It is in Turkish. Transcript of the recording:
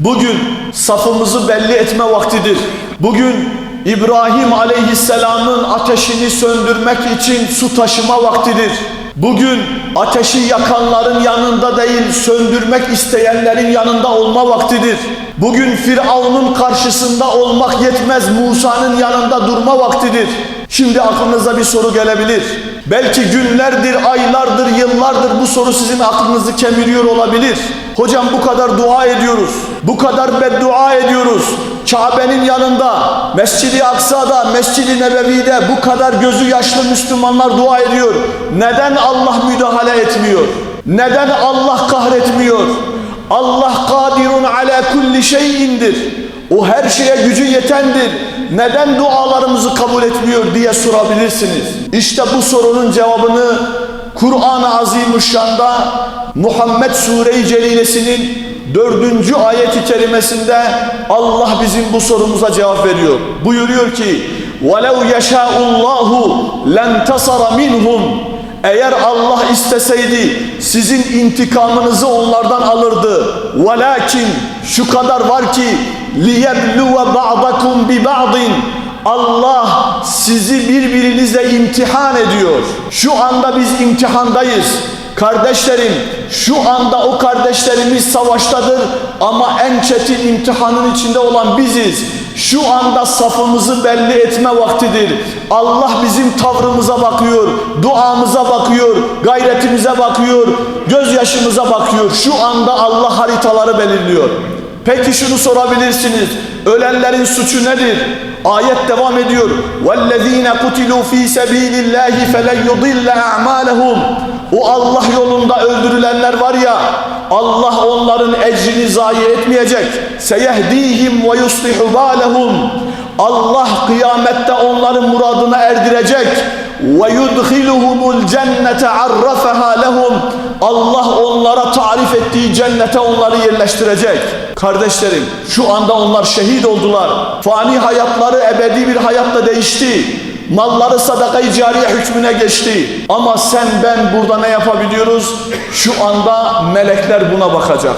Bugün safımızı belli etme vaktidir. Bugün İbrahim aleyhisselamın ateşini söndürmek için su taşıma vaktidir. Bugün ateşi yakanların yanında değil, söndürmek isteyenlerin yanında olma vaktidir. Bugün Firavun'un karşısında olmak yetmez, Musa'nın yanında durma vaktidir. Şimdi aklınıza bir soru gelebilir. Belki günlerdir, aylardır, yıllardır bu soru sizin aklınızı kemiriyor olabilir. Hocam bu kadar dua ediyoruz. Bu kadar beddua ediyoruz. Kabe'nin yanında, Mescid-i Aksa'da, Mescid-i Nebevi'de bu kadar gözü yaşlı Müslümanlar dua ediyor. Neden Allah müdahale etmiyor? Neden Allah kahretmiyor? Allah kadirun ala kulli şeyindir. O her şeye gücü yetendir. Neden dualarımızı kabul etmiyor diye sorabilirsiniz. İşte bu sorunun cevabını Kur'an-ı Azimüşşan'da Muhammed Sure-i Celilesi'nin dördüncü ayet-i kerimesinde Allah bizim bu sorumuza cevap veriyor. Buyuruyor ki وَلَوْ يَشَاءُ اللّٰهُ لَنْتَصَرَ مِنْهُمْ eğer Allah isteseydi sizin intikamınızı onlardan alırdı. Velakin şu kadar var ki liyebluve ba'dakum bi ba'din Allah sizi birbirinizle imtihan ediyor. Şu anda biz imtihandayız. Kardeşlerim şu anda o kardeşlerimiz savaştadır ama en çetin imtihanın içinde olan biziz. Şu anda safımızı belli etme vaktidir. Allah bizim tavrımıza bakıyor, duamıza bakıyor, gayretimize bakıyor, gözyaşımıza bakıyor. Şu anda Allah haritaları belirliyor. Peki şunu sorabilirsiniz. Ölenlerin suçu nedir? Ayet devam ediyor. وَالَّذ۪ينَ قُتِلُوا ف۪ي سَب۪يلِ اللّٰهِ فَلَنْ يُضِلَّ اَعْمَالَهُمْ O Allah yolunda öldürülenler var ya, Allah onların ecrini zayi etmeyecek. سَيَهْد۪يهِمْ وَيُصْلِحُ بَالَهُمْ Allah kıyamette onların muradına erdirecek. وَيُدْخِلُهُمُ الْجَنَّةَ عَرَّفَهَا لَهُمْ Allah onlara tarif ettiği cennete onları yerleştirecek. Kardeşlerim şu anda onlar şehit oldular. Fani hayatları ebedi bir hayatla değişti. Malları sadaka-i cariye hükmüne geçti. Ama sen ben burada ne yapabiliyoruz? Şu anda melekler buna bakacak.